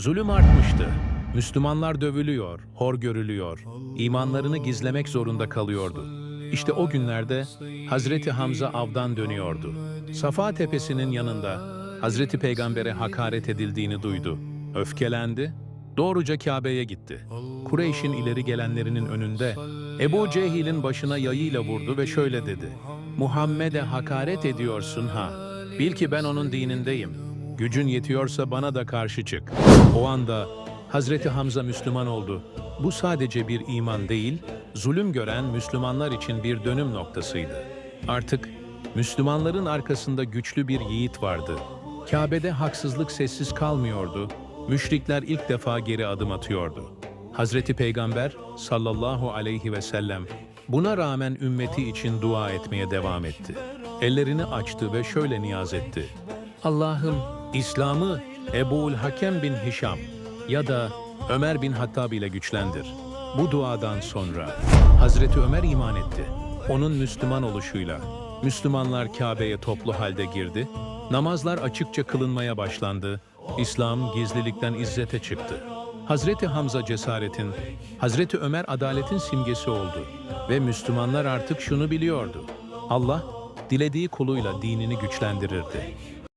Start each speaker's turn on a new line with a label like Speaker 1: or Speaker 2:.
Speaker 1: Zulüm artmıştı. Müslümanlar dövülüyor, hor görülüyor, imanlarını gizlemek zorunda kalıyordu. İşte o günlerde Hazreti Hamza avdan dönüyordu. Safa Tepesi'nin yanında Hazreti Peygamber'e hakaret edildiğini duydu. Öfkelendi, doğruca Kabe'ye gitti. Kureyş'in ileri gelenlerinin önünde Ebu Cehil'in başına yayıyla vurdu ve şöyle dedi. Muhammed'e hakaret ediyorsun ha. Bil ki ben onun dinindeyim. Gücün yetiyorsa bana da karşı çık. O anda Hazreti Hamza Müslüman oldu. Bu sadece bir iman değil, zulüm gören Müslümanlar için bir dönüm noktasıydı. Artık Müslümanların arkasında güçlü bir yiğit vardı. Kabe'de haksızlık sessiz kalmıyordu. Müşrikler ilk defa geri adım atıyordu. Hazreti Peygamber sallallahu aleyhi ve sellem buna rağmen ümmeti için dua etmeye devam etti. Ellerini açtı ve şöyle niyaz etti. Allah'ım İslam'ı Ebu'l Hakem bin Hişam ya da Ömer bin Hattab ile güçlendir. Bu duadan sonra Hazreti Ömer iman etti. Onun Müslüman oluşuyla Müslümanlar Kabe'ye toplu halde girdi, namazlar açıkça kılınmaya başlandı, İslam gizlilikten izzete çıktı. Hazreti Hamza cesaretin, Hazreti Ömer adaletin simgesi oldu ve Müslümanlar artık şunu biliyordu. Allah dilediği kuluyla dinini güçlendirirdi.